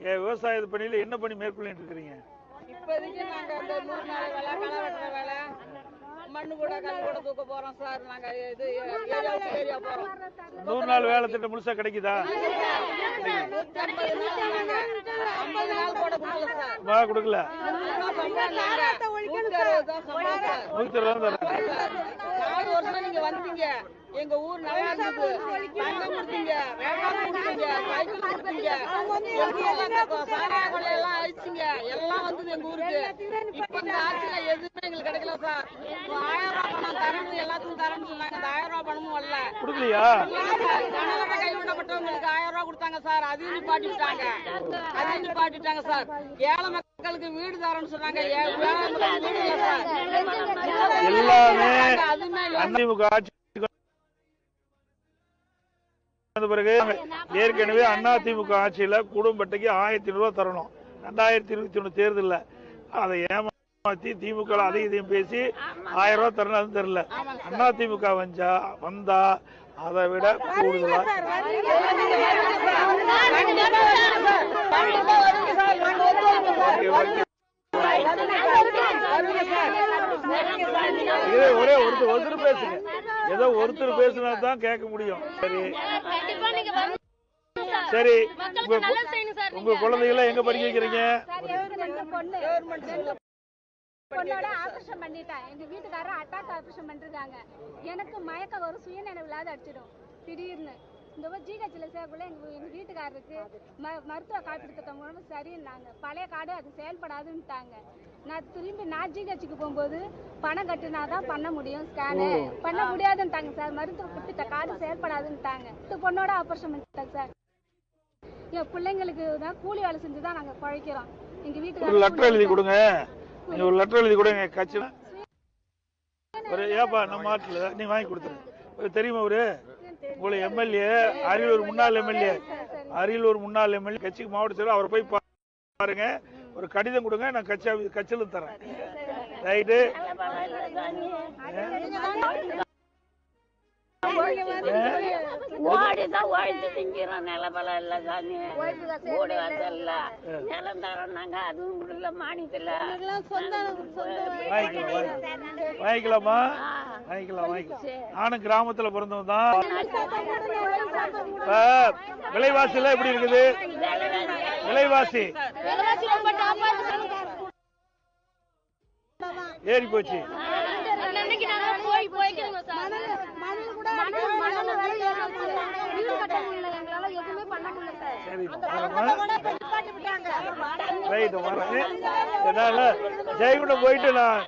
விவசாய பணியில என்ன பணி மேற்கொள்ளிட்டு இருக்கிறீங்க? இப்போதைக்கு நாங்க இந்த நூறு நாள் வேலை களை வெட்டுற வேலை. மண்ணு கூட கல் கூட தூக்க போறோம் சார். நாங்க இது ஏரியா விட்டு ஏரியா போறோம். நூறு நாள் வேலை திட்டம் முழுசா கிடைக்குதா? ஐம்பது நாள் கூட கொடுக்கல. சார் கொடுக்கல. நூத்தி அறுபது தான் சம்பளம். சார் நூத்தி தான் நீங்க வந்தீங்க எங்க ஊர் நல்லா இருந்தது. தங்கம் கொடுத்தீங்க வேளாண் கொடுத்தீங்க சைக்கிள் கொடுத்தீங்க. எங்க எல்லாம் அழிச்சிங்க. எல்லாம் வந்தது எங்க ஊருக்கு. இப்ப இந்த ஆட்சியில எதுவுமே எங்களுக்கு கிடைக்கல சார் ஆயிரம் ரூபாய் பணம் தரணும் எல்லாத்துக்கும் தரேன்னு சொன்னாங்க. அந்த ஆயிரம் ரூபாய் பணமும் வரல. கொடுக்கலையா? கனவுல கைவிடப்பட்டவங்களுக்கு ஆயிரம் ரூபாய் கொடுத்தாங்க சார் அதையும் நிப்பாட்டிட்டாங்க அதையும் நிப்பாட்டிட்டாங்க சார் ஏழை மக்களுக்கு வீடு தரேன்னு சொன்னாங்க எல்லாமே அதுவுமே பிறகு ஏற்கனவே அதிமுக ஆட்சியில குடும்பட்டைக்கு ஆயிரத்தி ரூபாய் தரணும். ரெண்டாயிரத்தி இருபத்தி ஒண்ணு தேர்தல்ல. அதை ஏமாத்தி திமுக அதையும் இதையும் பேசி ஆயிரம் ரூபாய் தரணும் அது தெரியல. அதிமுக வந்தா வந்தா அதை விட கூடுதலா ஒரே ஒருத்தர் ஒருத்தர் பேசுங்க. ஏதோ ஒருத்தர் பேசுனா தான் கேட்க முடியும். சரி. சரி. உங்க குழந்தைகளை எங்க படிக்க வைக்கிறீங்க? பொண்ணோட ஆபரேஷன் பண்ணிட்டேன். எங்க வீட்டுக்காரர் அட்டாக் ஆபரேஷன் பண்ணிருக்காங்க. எனக்கு மயக்கம் வரும் சுயநினைவு இல்லாத அடிச்சிடும். திடீர்னு. இந்த ஜிஹெச்ல சேர்க்குள்ள எங்க எங்க வீட்டுக்காரருக்கு ம- மருத்துவ காப்பீடு திட்டம் மூலம் சரின்னாங்க. பழைய கார்டு அது செயல்படாதுன்ட்டாங்க. நான் திரும்பி நான் ஜிஹெச்சுக்கு போகும்போது பணம் கட்டினாதான் பண்ண முடியும் ஸ்கேனு பண்ண முடியாதுன்ட்டாங்க சார். மருத்துவ குறிப்பிட்ட கார்டு செயல்படாதுன்ட்டாங்க. பொண்ணோட ஆபரேஷன் பண்ணிட்டாங்க சார். என் பிள்ளைங்களுக்கு தான் கூலி வேலை செஞ்சு தான் நாங்க பழைக்கிறோம் எங்க ஒரு வீட்டுக்காரர் லெட்டர் எழுதி கொடுங்க. ஒரு லெட்டர் எழுதி கொடுங்க ஒரு ஏப்பா நம்ம ஆட்டில் நீ வாங்கி கொடுத்துரு. தெரியுமா ஒரு உங்களை எம்எல்ஏ அரியலூர் முன்னாள் எம்எல்ஏ அரியலூர் முன்னாள் எம்எல்ஏ கட்சிக்கு மாவட்ட செயலர் அவரை போய் பாருங்க. ஒரு கடிதம் கொடுங்க நான் கட்சி கட்சியில தரேன். ரைட்டு. ஓடிதான் உழைச்சு திங்கிறோம் நிலபலம் இல்ல சாமி. ஓடி வந்தல்ல நிலம் தரோம் நாங்க அதுவும் முடியல மானியத்துல வாங்கிக்கலாம் வாங்கி- வாங்கிக்கலாமா. வாங்கிக்கலாம்? நானும் கிராமத்துல பிறந்தவன் தான். விலைவாசி எப்படி இருக்குது? விலைவாசி. ஏறி போச்சு. போய் போய்க்கிறோங்க வரேன் என்னால? ஜெயகுண்டம் போயிட்டு நான்